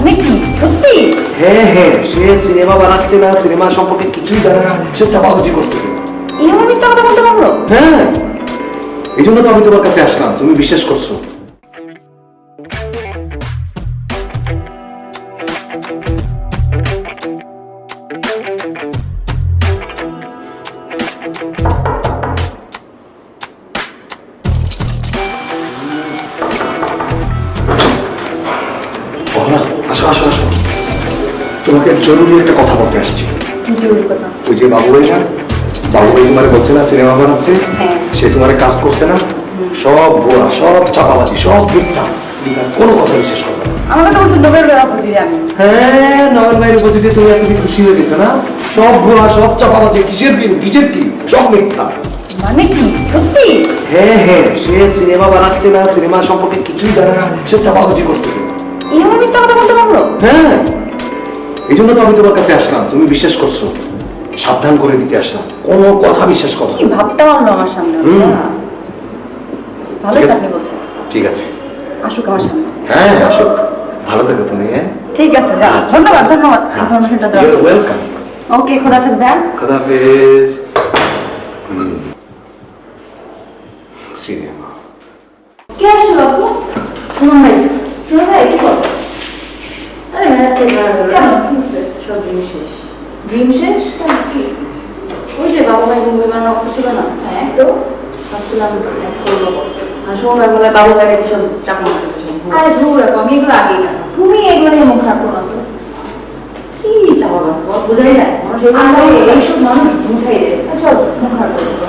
মানে কি? সত্যি? হ্যাঁ হ্যাঁ সে সিনেমা বানাচ্ছে না সিনেমা সম্পর্কে কিছুই জানে না সে চাপাবাজি করতেছে। এভাবে মিথ্যা কথা বলতে পারল? হ্যাঁ। এই জন্য তো আমি তোমার কাছে আসলাম তুমি বিশ্বাস করছ। আসো আসো আসো। তোমাকে জরুরি একটা কথা বলতে আসছি। ওই যে বাবু ভাই না বাবু ভাই তোমার বলছে না সিনেমা বানাচ্ছে? হ্যাঁ। সে তোমার কাজ করছে না? সব সব চাপাবাজি সব মিথ্যা। কোনো কথা বিশ্বাস করবে আমাকে তো বলছো লোকের বেড়া আমি। হ্যাঁ ভাইয়ের তুমি খুশি হয়ে গেছো না? সব সব চাপাবাজি কিসের কি কিসের কি? সব মিথ্যা। মানে কি? সত্যি? হ্যাঁ হ্যাঁ সে সিনেমা বানাচ্ছে না সিনেমা সম্পর্কে কিছুই জানে না সে চাপাবাজি করতেছে। হ্যাঁ। এই জন্য তো আমি তোমার কাছে আসলাম। তুমি বিশ্বাস করছ। সাবধান করে দিতে আসলাম। কোনো কথা বিশ্বাস করো কি ভাবটা আমার সামনে? ভালোই ঠিক আছে। আপনি বলছেন ঠিক আছে। আসুক আমার সামনে। হ্যাঁ আসুক। ভালো থাকো তুমি হ্যাঁ? ঠিক আছে যা আচ্ছা। ধন্যবাদ ধন্যবাদ। ইনফরমেশনটা দেওয়ার জন্য। ওয়েলকাম ওকে খোদাফেজ ব্যাগ খোদাফেজ সিনেমা। কে সুমন ভাই। সুমন ভাই কি বল আরে ম্যাচটা কেন কি সব ড্রিম শেষ ড্রিম শেষ কেন কি ওই যে বাবু ভাই মুম্বাই বানানোর ছিল না হ্যাঁ তো ভাবছিলাম করব আর সুমন বলে বাবু ভাইকে কিছু চাকমা আরে ধুর রাখো আমি এগুলো আগেই জানো তুমি এগুলো নিয়ে মুখ খারাপ না তো কি চাপা বোঝাই যায় মানুষ এইসব মানুষ বুঝাই দেয় আচ্ছা মুখ বলে